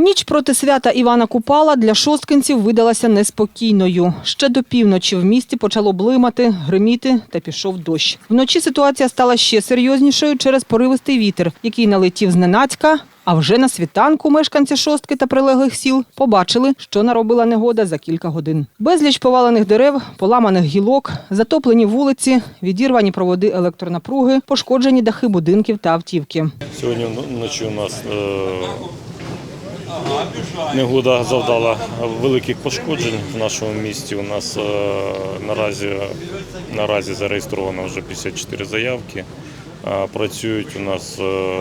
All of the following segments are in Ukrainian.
Ніч проти свята Івана Купала для шосткинців видалася неспокійною. Ще до півночі в місті почало блимати, гриміти та пішов дощ. Вночі ситуація стала ще серйознішою через поривистий вітер, який налетів зненацька. А вже на світанку мешканці шостки та прилеглих сіл побачили, що наробила негода за кілька годин. Безліч повалених дерев, поламаних гілок, затоплені вулиці, відірвані проводи електронапруги, пошкоджені дахи будинків та автівки. Сьогодні вночі у нас е, негода завдала великих пошкоджень в нашому місті. У нас е, наразі, наразі зареєстровано вже 54 заявки. Е, Працюють у нас е,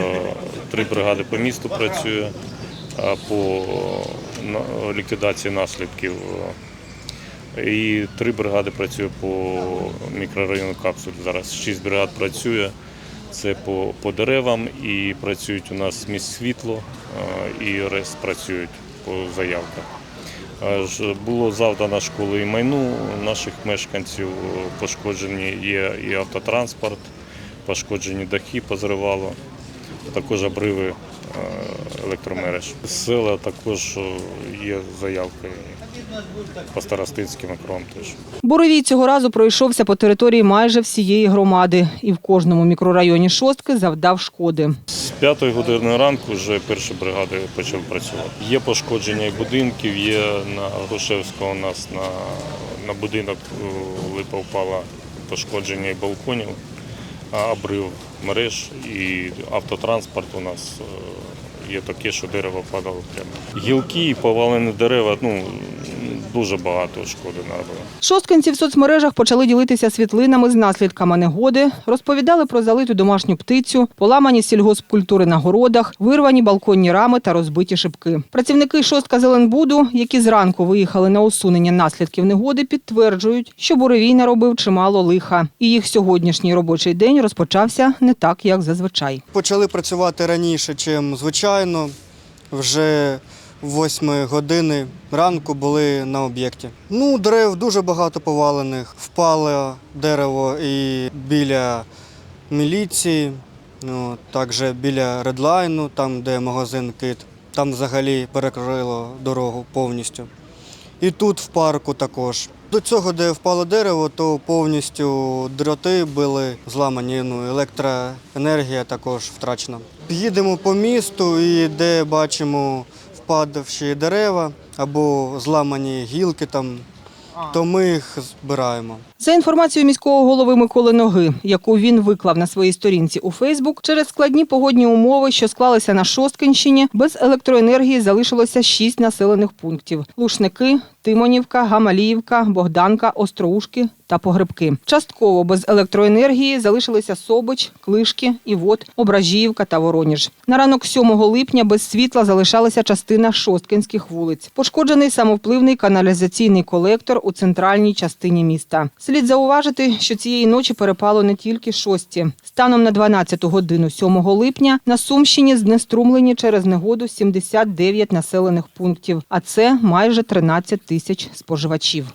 три бригади по місту працює по ліквідації наслідків. І три бригади працює по мікрорайону Капсуль. Зараз шість бригад працює. Це по, по деревам і працюють у нас місць світло е, і РЕС працюють по заявках. Було завдано школи і майну наших мешканців, пошкоджені є і автотранспорт, пошкоджені дахи позривало, також обриви е, електромереж. З Села також е, є заявки по старостинським округам теж. Боровій цього разу пройшовся по території майже всієї громади і в кожному мікрорайоні шостки завдав шкоди. З п'ятої години ранку вже перші бригади почали працювати. Є пошкодження будинків, є на Грушевського у нас на, на будинок е, липа впала пошкодження і балконів, обрив мереж і автотранспорт у нас е, є таке, що дерево падало прямо. Гілки і повалені дерева, ну дуже багато шкоди наробили. Шосткинці в соцмережах почали ділитися світлинами з наслідками негоди, розповідали про залиту домашню птицю, поламані сільгоспкультури на городах, вирвані балконні рами та розбиті шибки. Працівники шостка Зеленбуду, які зранку виїхали на усунення наслідків негоди, підтверджують, що буревій наробив чимало лиха. І їх сьогоднішній робочий день розпочався не так, як зазвичай. Почали працювати раніше, ніж звичайно. Вже 8 години ранку були на об'єкті. Ну, дерев дуже багато повалених. Впало дерево і біля міліції, ну, також біля редлайну, там, де магазин кит. Там взагалі перекрило дорогу повністю. І тут в парку також. До цього, де впало дерево, то повністю дроти були зламані, ну, електроенергія також втрачена. Їдемо по місту і де бачимо впадавші дерева або зламані гілки там, то ми їх збираємо. За інформацією міського голови Миколи Ноги, яку він виклав на своїй сторінці у Фейсбук, через складні погодні умови, що склалися на Шосткинщині, без електроенергії залишилося шість населених пунктів: Лушники, Тимонівка, Гамаліївка, Богданка, Остроушки та Погребки. Частково без електроенергії залишилися Собич, Клишки, Івот, Ображіївка та Вороніж. На ранок 7 липня без світла залишалася частина шосткинських вулиць. Пошкоджений самовпливний каналізаційний колектор у центральній частині міста. Слід зауважити, що цієї ночі перепало не тільки шості. Станом на 12 годину 7 липня на Сумщині знеструмлені через негоду 79 населених пунктів, а це майже 13 тисяч споживачів.